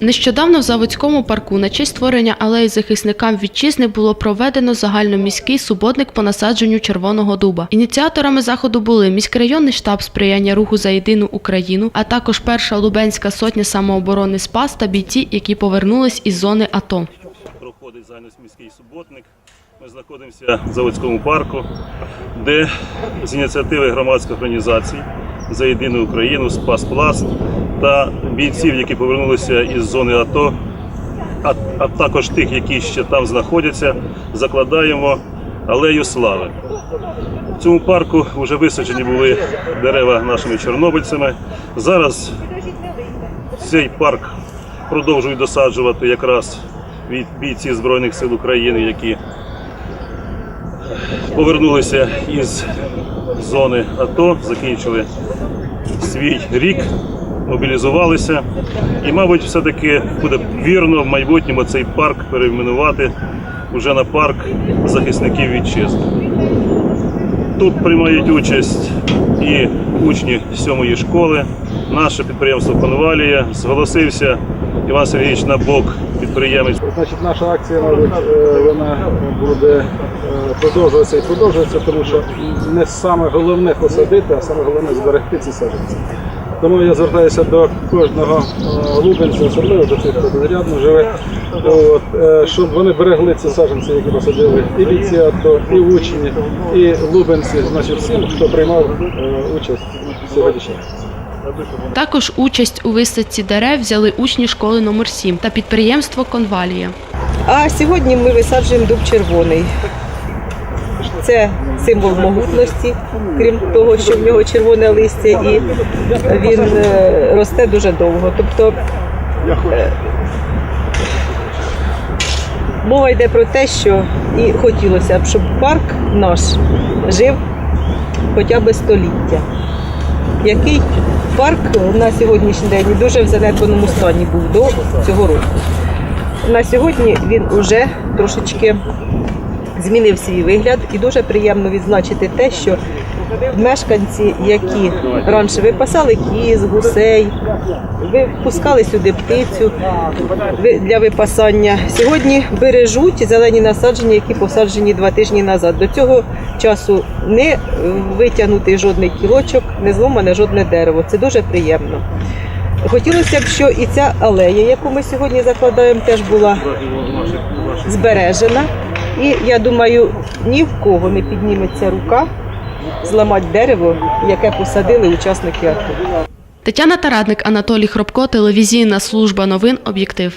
Нещодавно в Заводському парку на честь створення алеї захисникам вітчизни було проведено загальноміський суботник по насадженню червоного дуба. Ініціаторами заходу були міськрайонний штаб сприяння руху за єдину Україну, а також перша Лубенська сотня самооборони СПАС та бійці, які повернулись із зони АТО. проходить загальноміський суботник. Ми знаходимося в Заводському парку, де з ініціативи громадських організацій за єдину Україну, Спас Пласт та бійців, які повернулися із зони АТО, а, а також тих, які ще там знаходяться, закладаємо алею слави. В цьому парку вже висаджені були дерева нашими чорнобильцями. Зараз цей парк продовжують досаджувати якраз від бійці Збройних сил України, які повернулися із зони АТО, закінчили свій рік, мобілізувалися. І, мабуть, все-таки буде вірно в майбутньому цей парк перейменувати вже на парк захисників вітчизни. Тут приймають участь і учні сьомої школи. Наше підприємство Конвалія зголосився Іван Сергійович Набок, підприємець. Значить, наша акція, мабуть, е, вона буде е, продовжуватися і продовжуватися, тому що не саме головне посадити, а саме головне зберегти ці саджанці. Тому я звертаюся до кожного е, лубенця, особливо до тих, хто тут живе, от, е, щоб вони берегли ці саджанці, які посадили і бійці АТО, і учні, і лубенці, значить всім, хто приймав е, участь в сьогоднішній. Також участь у висадці дерев взяли учні школи номер 7 та підприємство Конвалія. А сьогодні ми висаджуємо дуб червоний. Це символ могутності, крім того, що в нього червоне листя, і він е, росте дуже довго. Тобто е, мова йде про те, що і хотілося б, щоб парк наш жив хоча б століття. Який парк на сьогоднішній день дуже в занедбаному стані був до цього року. На сьогодні він уже трошечки змінив свій вигляд, і дуже приємно відзначити те, що мешканці, які раніше випасали кіз, гусей, випускали сюди птицю для випасання, сьогодні бережуть зелені насадження, які посаджені два тижні назад. До цього часу не витягнутий жодний кілочок, не зломане жодне дерево. Це дуже приємно. Хотілося б, що і ця алея, яку ми сьогодні закладаємо, теж була збережена. І я думаю, ні в кого не підніметься рука зламати дерево, яке посадили учасники АТО. Тетяна Тарадник, Анатолій Хробко, телевізійна служба новин Об'єктив.